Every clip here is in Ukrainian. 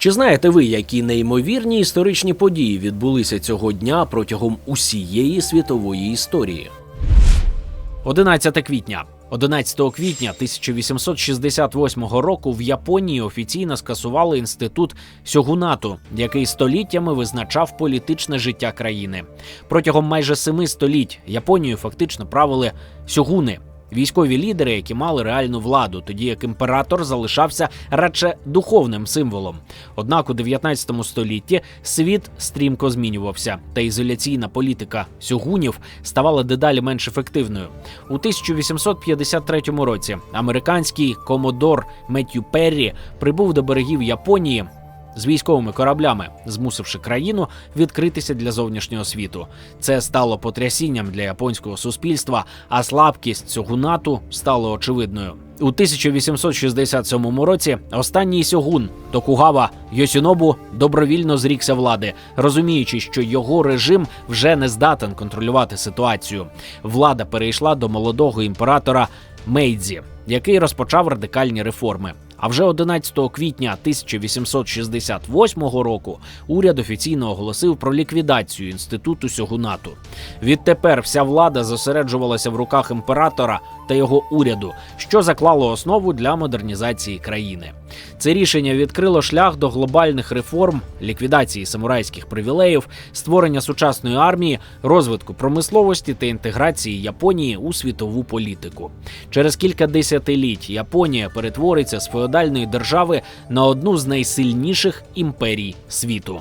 Чи знаєте ви, які неймовірні історичні події відбулися цього дня протягом усієї світової історії? 11 квітня. 11 квітня 1868 року в Японії офіційно скасували інститут сьогунату, який століттями визначав політичне життя країни. Протягом майже семи століть Японією фактично правили сьогуни. Військові лідери, які мали реальну владу, тоді як імператор залишався радше духовним символом. Однак у 19 столітті світ стрімко змінювався, та ізоляційна політика сьогунів ставала дедалі менш ефективною. У 1853 році американський комодор Меттью Перрі прибув до берегів Японії. З військовими кораблями, змусивши країну відкритися для зовнішнього світу, це стало потрясінням для японського суспільства, а слабкість цього НАТО стала очевидною. У 1867 році останній сьогун Токугава Йосінобу добровільно зрікся влади, розуміючи, що його режим вже не здатен контролювати ситуацію. Влада перейшла до молодого імператора Мейдзі, який розпочав радикальні реформи. А вже 11 квітня 1868 року уряд офіційно оголосив про ліквідацію інституту сьогунату. Відтепер вся влада зосереджувалася в руках імператора та його уряду, що заклало основу для модернізації країни. Це рішення відкрило шлях до глобальних реформ, ліквідації самурайських привілеїв, створення сучасної армії, розвитку промисловості та інтеграції Японії у світову політику. Через кілька десятиліть Японія перетвориться з феодальної держави на одну з найсильніших імперій світу.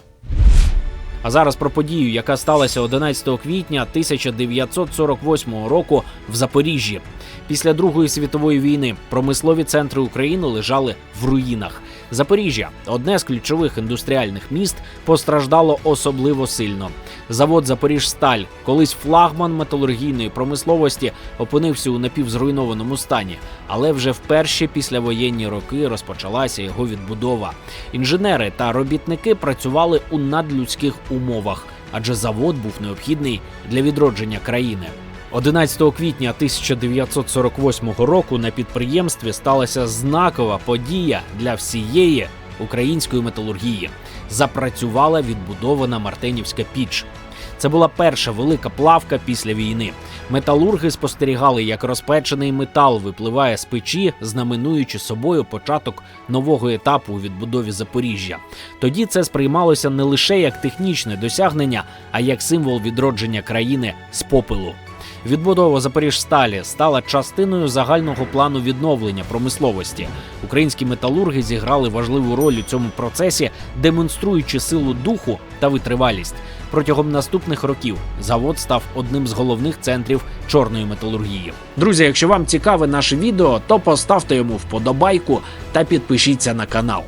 А зараз про подію, яка сталася 11 квітня 1948 року в Запоріжжі. Після Другої світової війни промислові центри України лежали в руїнах. Запоріжжя, одне з ключових індустріальних міст, постраждало особливо сильно. Завод Запоріжсталь, колись флагман металургійної промисловості, опинився у напівзруйнованому стані, але вже в перші післявоєнні роки розпочалася його відбудова. Інженери та робітники працювали у надлюдських умовах, адже завод був необхідний для відродження країни. 11 квітня 1948 року на підприємстві сталася знакова подія для всієї української металургії. Запрацювала відбудована Мартинівська піч. Це була перша велика плавка після війни. Металурги спостерігали, як розпечений метал випливає з печі, знаменуючи собою початок нового етапу у відбудові Запоріжжя. Тоді це сприймалося не лише як технічне досягнення, а як символ відродження країни з попелу. Відбудова Запоріжсталі стала частиною загального плану відновлення промисловості. Українські металурги зіграли важливу роль у цьому процесі, демонструючи силу духу та витривалість. Протягом наступних років завод став одним з головних центрів чорної металургії. Друзі, якщо вам цікаве наше відео, то поставте йому вподобайку та підпишіться на канал.